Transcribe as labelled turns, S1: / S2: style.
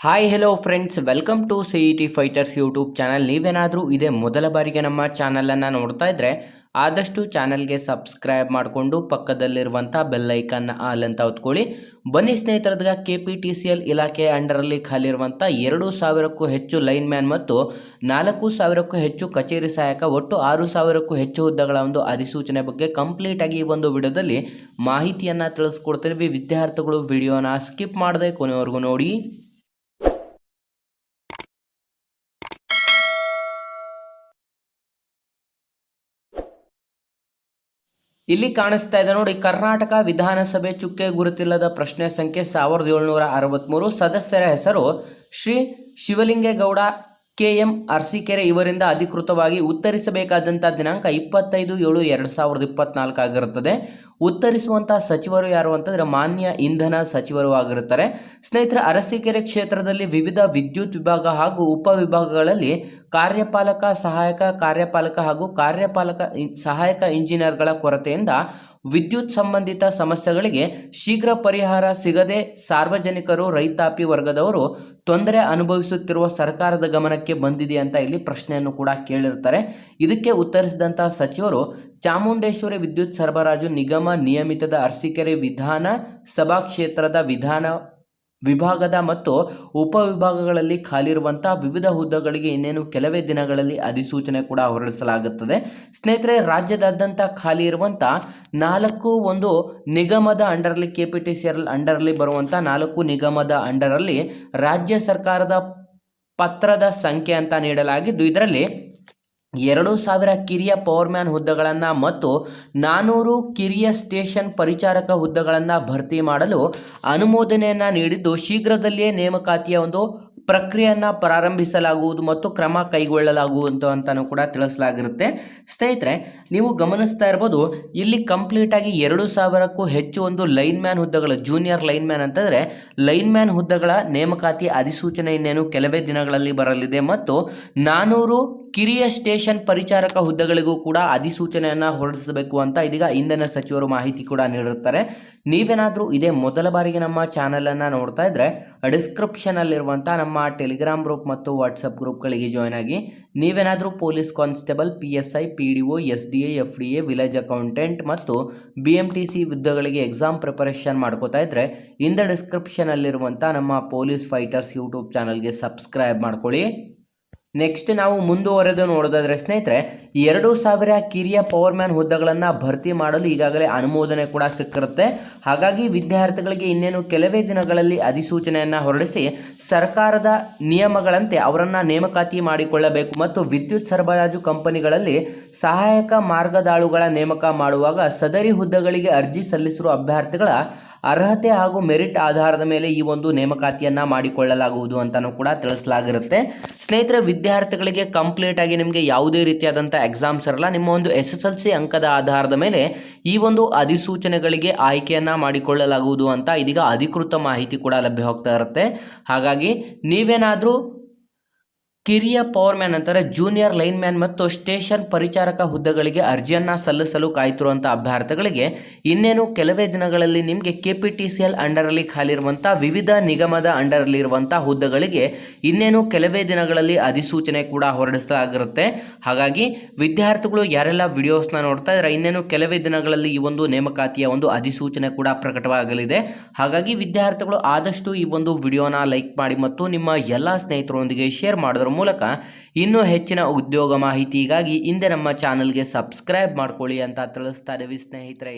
S1: Hi hello friends welcome to C E T fighters YouTube channel ನೀವೇನಾದರೂ ಇದೇ ಮೊದಲ ಬಾರಿಗೆ ನಮ್ಮ ಚಾನಲನ್ನು ನೋಡ್ತಾ ಇದ್ದರೆ ಆದಷ್ಟು ಚಾನಲ್ಗೆ ಸಬ್ಸ್ಕ್ರೈಬ್ ಮಾಡಿಕೊಂಡು ಪಕ್ಕದಲ್ಲಿರುವಂಥ ಬೆಲ್ಲೈಕನ್ನ ಆಲ್ ಅಂತ ಹೊತ್ಕೊಳ್ಳಿ. ಬನ್ನಿ ಸ್ನೇಹಿತರದಾಗ K P T C L ಇಲಾಖೆ ಅಂಡರಲ್ಲಿ ಖಾಲಿ ಇರುವಂಥ ಎರಡು ಸಾವಿರಕ್ಕೂ ಹೆಚ್ಚು ಲೈನ್ ಮ್ಯಾನ್ ಮತ್ತು ನಾಲ್ಕು ಸಾವಿರಕ್ಕೂ ಹೆಚ್ಚು ಕಚೇರಿ ಸಹಾಯಕ, ಒಟ್ಟು ಆರು ಸಾವಿರಕ್ಕೂ ಹೆಚ್ಚು ಹುದ್ದೆಗಳ ಒಂದು ಅಧಿಸೂಚನೆ ಬಗ್ಗೆ ಕಂಪ್ಲೀಟಾಗಿ ಈ ಒಂದು ವಿಡಿಯೋದಲ್ಲಿ ಮಾಹಿತಿಯನ್ನು ತಿಳಿಸ್ಕೊಡ್ತೀವಿ ವಿದ್ಯಾರ್ಥಿಗಳು ವಿಡಿಯೋನ ಸ್ಕಿಪ್ ಮಾಡದೆ ಕೊನೆಯವರೆಗೂ ನೋಡಿ. ಇಲ್ಲಿ ಕಾಣಿಸ್ತಾ ಇದೆ ನೋಡಿ, ಕರ್ನಾಟಕ ವಿಧಾನಸಭೆ ಚುಕ್ಕೆ ಗುರುತಿಲ್ಲದ ಪ್ರಶ್ನೆ ಸಂಖ್ಯೆ ಸಾವಿರದ ಏಳ್ನೂರ ಅರವತ್ತ್ಮೂರು ಸದಸ್ಯರ ಹೆಸರು ಶ್ರೀ ಶಿವಲಿಂಗೇಗೌಡ. ಕೆ ಎಂ ಅರಸೀಕೆರೆ ಇವರಿಂದ ಅಧಿಕೃತವಾಗಿ ಉತ್ತರಿಸಬೇಕಾದಂಥ ದಿನಾಂಕ ಇಪ್ಪತ್ತೈದು ಏಳು ಎರಡು ಸಾವಿರದ ಇಪ್ಪತ್ನಾಲ್ಕು ಆಗಿರುತ್ತದೆ. ಉತ್ತರಿಸುವಂಥ ಸಚಿವರು ಯಾರು ಅಂತಂದರೆ ಮಾನ್ಯ ಇಂಧನ ಸಚಿವರು ಆಗಿರುತ್ತಾರೆ. ಸ್ನೇಹಿತರೆ, ಅರಸೀಕೆರೆ ಕ್ಷೇತ್ರದಲ್ಲಿ ವಿವಿಧ ವಿದ್ಯುತ್ ವಿಭಾಗ ಹಾಗೂ ಉಪವಿಭಾಗಗಳಲ್ಲಿ ಕಾರ್ಯಪಾಲಕ, ಸಹಾಯಕ, ಕಾರ್ಯಪಾಲಕ ಹಾಗೂ ಕಾರ್ಯಪಾಲಕ ಸಹಾಯಕ ಇಂಜಿನಿಯರ್ಗಳ ಕೊರತೆಯಿಂದ ವಿದ್ಯುತ್ ಸಂಬಂಧಿತ ಸಮಸ್ಯೆಗಳಿಗೆ ಶೀಘ್ರ ಪರಿಹಾರ ಸಿಗದೆ ಸಾರ್ವಜನಿಕರು, ರೈತಾಪಿ ವರ್ಗದವರು ತೊಂದರೆ ಅನುಭವಿಸುತ್ತಿರುವ ಸರ್ಕಾರದ ಗಮನಕ್ಕೆ ಬಂದಿದೆ ಅಂತ ಇಲ್ಲಿ ಪ್ರಶ್ನೆಯನ್ನು ಕೂಡ ಕೇಳಿರ್ತಾರೆ. ಇದಕ್ಕೆ ಉತ್ತರಿಸಿದಂಥ ಸಚಿವರು, ಚಾಮುಂಡೇಶ್ವರಿ ವಿದ್ಯುತ್ ಸರಬರಾಜು ನಿಗಮ ನಿಯಮಿತದ ಅರಸೀಕೆರೆ ವಿಧಾನ ಸಭಾ ಕ್ಷೇತ್ರದ ವಿಧಾನ ವಿಭಾಗದ ಮತ್ತು ಉಪವಿಭಾಗಗಳಲ್ಲಿ ಖಾಲಿರುವಂಥ ವಿವಿಧ ಹುದ್ದೆಗಳಿಗೆ ಇನ್ನೇನು ಕೆಲವೇ ದಿನಗಳಲ್ಲಿ ಅಧಿಸೂಚನೆ ಕೂಡ ಹೊರಡಿಸಲಾಗುತ್ತದೆ. ಸ್ನೇಹಿತರೆ, ರಾಜ್ಯದಾದ್ಯಂತ ಖಾಲಿ ಇರುವಂಥ ನಾಲ್ಕು ಒಂದು ನಿಗಮದ ಅಂಡರಲ್ಲಿ K P T C L ಅಂಡರಲ್ಲಿ ಬರುವಂಥ ನಾಲ್ಕು ನಿಗಮದ ಅಂಡರಲ್ಲಿ ರಾಜ್ಯ ಸರ್ಕಾರದ ಪತ್ರದ ಸಂಖ್ಯೆ ಅಂತ ನೀಡಲಾಗಿದ್ದು, ಇದರಲ್ಲಿ ಎರಡು ಸಾವಿರ ಕಿರಿಯ ಪವರ್ಮ್ಯಾನ್ ಹುದ್ದೆಗಳನ್ನು ಮತ್ತು ನಾನ್ನೂರು ಕಿರಿಯ ಸ್ಟೇಷನ್ ಪರಿಚಾರಕ ಹುದ್ದೆಗಳನ್ನು ಭರ್ತಿ ಮಾಡಲು ಅನುಮೋದನೆಯನ್ನು ನೀಡಿದ್ದು ಶೀಘ್ರದಲ್ಲಿಯೇ ನೇಮಕಾತಿಯ ಒಂದು ಪ್ರಕ್ರಿಯೆಯನ್ನು ಪ್ರಾರಂಭಿಸಲಾಗುವುದು ಮತ್ತು ಕ್ರಮ ಕೈಗೊಳ್ಳಲಾಗುವುದು ಅಂತಲೂ ಕೂಡ ತಿಳಿಸಲಾಗಿರುತ್ತೆ. ಸ್ನೇಹಿತರೆ, ನೀವು ಗಮನಿಸ್ತಾ ಇರ್ಬೋದು, ಇಲ್ಲಿ ಕಂಪ್ಲೀಟಾಗಿ ಎರಡು ಸಾವಿರಕ್ಕೂ ಹೆಚ್ಚು ಒಂದು ಲೈನ್ ಮ್ಯಾನ್ ಹುದ್ದೆಗಳು ಜೂನಿಯರ್ ಲೈನ್ ಮ್ಯಾನ್ ಅಂತಂದರೆ, ಲೈನ್ ಮ್ಯಾನ್ ಹುದ್ದೆಗಳ ನೇಮಕಾತಿ ಅಧಿಸೂಚನೆ ಇನ್ನೇನು ಕೆಲವೇ ದಿನಗಳಲ್ಲಿ ಬರಲಿದೆ ಮತ್ತು ನಾನೂರು ಕಿರಿಯ ಸ್ಟೇಷನ್ ಪರಿಚಾರಕ ಹುದ್ದೆಗಳಿಗೂ ಕೂಡ ಅಧಿಸೂಚನೆಯನ್ನು ಹೊರಡಿಸಬೇಕು ಅಂತ ಇದೀಗ ಇಂಧನ ಸಚಿವರು ಮಾಹಿತಿ ಕೂಡ ನೀಡಿರ್ತಾರೆ ನೀವೇನಾದರೂ ಇದೇ ಮೊದಲ ಬಾರಿಗೆ ನಮ್ಮ ಚಾನಲನ್ನು ನೋಡ್ತಾ ಇದ್ದರೆ ಡಿಸ್ಕ್ರಿಪ್ಷನಲ್ಲಿರುವಂಥ ನಮ್ಮ ಟೆಲಿಗ್ರಾಮ್ ಗ್ರೂಪ್ ಮತ್ತು ವಾಟ್ಸಪ್ ಗ್ರೂಪ್ಗಳಿಗೆ ಜಾಯ್ನ್ ಆಗಿ ನೀವೇನಾದರೂ police constable P S I P D O S D A F D A village accountant ಮತ್ತು ಬಿ ಎಂ ಟಿ ಸಿ ಹುದ್ದೆಗಳಿಗೆ ಎಕ್ಸಾಮ್ ಪ್ರಿಪರೇಷನ್ ಮಾಡ್ಕೋತಾ ಇದ್ದರೆ ಇಂದ ಡಿಸ್ಕ್ರಿಪ್ಷನಲ್ಲಿರುವಂಥ ನಮ್ಮ ಪೊಲೀಸ್ ಫೈಟರ್ಸ್ ಯೂಟ್ಯೂಬ್ ಚಾನಲ್ಗೆ ಸಬ್ಸ್ಕ್ರೈಬ್ ಮಾಡ್ಕೊಳ್ಳಿ. ನೆಕ್ಸ್ಟ್ ನಾವು ಮುಂದುವರೆದು ನೋಡೋದಾದರೆ ಸ್ನೇಹಿತರೆ, ಎರಡು ಸಾವಿರ ಕಿರಿಯ ಪವರ್ ಮ್ಯಾನ್ ಹುದ್ದೆಗಳನ್ನು ಭರ್ತಿ ಮಾಡಲು ಈಗಾಗಲೇ ಅನುಮೋದನೆ ಕೂಡ ಸಿಕ್ಕಿರುತ್ತೆ. ಹಾಗಾಗಿ ವಿದ್ಯಾರ್ಥಿಗಳಿಗೆ ಇನ್ನೇನು ಕೆಲವೇ ದಿನಗಳಲ್ಲಿ ಅಧಿಸೂಚನೆಯನ್ನು ಹೊರಡಿಸಿ ಸರ್ಕಾರದ ನಿಯಮಗಳಂತೆ ಅವರನ್ನು ನೇಮಕಾತಿ ಮಾಡಿಕೊಳ್ಳಬೇಕು ಮತ್ತು ವಿದ್ಯುತ್ ಸರಬರಾಜು ಕಂಪನಿಗಳಲ್ಲಿ ಸಹಾಯಕ ಮಾರ್ಗದಾಳುಗಳ ನೇಮಕ ಮಾಡುವಾಗ ಸದರಿ ಹುದ್ದೆಗಳಿಗೆ ಅರ್ಜಿ ಸಲ್ಲಿಸಿರುವ ಅಭ್ಯರ್ಥಿಗಳ ಅರ್ಹತೆ ಹಾಗೂ ಮೆರಿಟ್ ಆಧಾರದ ಮೇಲೆ ಈ ಒಂದು ನೇಮಕಾತಿಯನ್ನು ಮಾಡಿಕೊಳ್ಳಲಾಗುವುದು ಅಂತಲೂ ಕೂಡ ತಿಳಿಸಲಾಗಿರುತ್ತೆ. ಸ್ನೇಹಿತರೆ, ವಿದ್ಯಾರ್ಥಿಗಳಿಗೆ ಕಂಪ್ಲೀಟ್ ಆಗಿ ನಿಮಗೆ ಯಾವುದೇ ರೀತಿಯಾದಂಥ ಎಕ್ಸಾಮ್ಸ್ ಇರಲ್ಲ. ನಿಮ್ಮ ಒಂದು ಎಸ್ ಎಸ್ ಎಲ್ ಸಿ ಅಂಕದ ಆಧಾರದ ಮೇಲೆ ಈ ಒಂದು ಅಧಿಸೂಚನೆಗಳಿಗೆ ಆಯ್ಕೆಯನ್ನು ಮಾಡಿಕೊಳ್ಳಲಾಗುವುದು ಅಂತ ಇದೀಗ ಅಧಿಕೃತ ಮಾಹಿತಿ ಕೂಡ ಲಭ್ಯವಾಗ್ತಾ ಇರುತ್ತೆ. ಹಾಗಾಗಿ ನೀವೇನಾದರೂ ಕಿರಿಯ ಪವರ್ ಮ್ಯಾನ್ ಅಂತಾರೆ ಜೂನಿಯರ್ ಲೈನ್ ಮ್ಯಾನ್ ಮತ್ತು ಸ್ಟೇಷನ್ ಪರಿಚಾರಕ ಹುದ್ದೆಗಳಿಗೆ ಅರ್ಜಿಯನ್ನು ಸಲ್ಲಿಸಲು ಕಾಯ್ತಿರುವಂಥ ಅಭ್ಯರ್ಥಿಗಳಿಗೆ ಇನ್ನೇನು ಕೆಲವೇ ದಿನಗಳಲ್ಲಿ ನಿಮಗೆ K P T C L ಅಂಡರಲ್ಲಿ ಖಾಲಿರುವಂಥ ವಿವಿಧ ನಿಗಮದ ಅಂಡರಲ್ಲಿ ಇರುವಂಥ ಹುದ್ದೆಗಳಿಗೆ ಇನ್ನೇನು ಕೆಲವೇ ದಿನಗಳಲ್ಲಿ ಅಧಿಸೂಚನೆ ಕೂಡ ಹೊರಡಿಸಲಾಗಿರುತ್ತೆ. ಹಾಗಾಗಿ ವಿದ್ಯಾರ್ಥಿಗಳು ಯಾರೆಲ್ಲ ವಿಡಿಯೋಸ್ನ ನೋಡ್ತಾ ಇದ್ದಾರೆ, ಇನ್ನೇನು ಕೆಲವೇ ದಿನಗಳಲ್ಲಿ ಈ ಒಂದು ನೇಮಕಾತಿಯ ಒಂದು ಅಧಿಸೂಚನೆ ಕೂಡ ಪ್ರಕಟವಾಗಲಿದೆ. ಹಾಗಾಗಿ ವಿದ್ಯಾರ್ಥಿಗಳು ಆದಷ್ಟು ಈ ಒಂದು ವಿಡಿಯೋನ ಲೈಕ್ ಮಾಡಿ ಮತ್ತು ನಿಮ್ಮ ಎಲ್ಲ ಸ್ನೇಹಿತರೊಂದಿಗೆ ಶೇರ್ ಮಾಡೋದ್ರ ಮೂಲಕ ಇನ್ನೂ ಹೆಚ್ಚಿನ ಉದ್ಯೋಗ ಮಾಹಿತಿಗಾಗಿ ಹಿಂದೆ ನಮ್ಮ ಚಾನಲ್ಗೆ ಸಬ್ಸ್ಕ್ರೈಬ್ ಮಾಡ್ಕೊಳ್ಳಿ ಅಂತ ತಿಳಿಸ್ತಾ ಇದ್ದೀವಿ ಸ್ನೇಹಿತರೆ.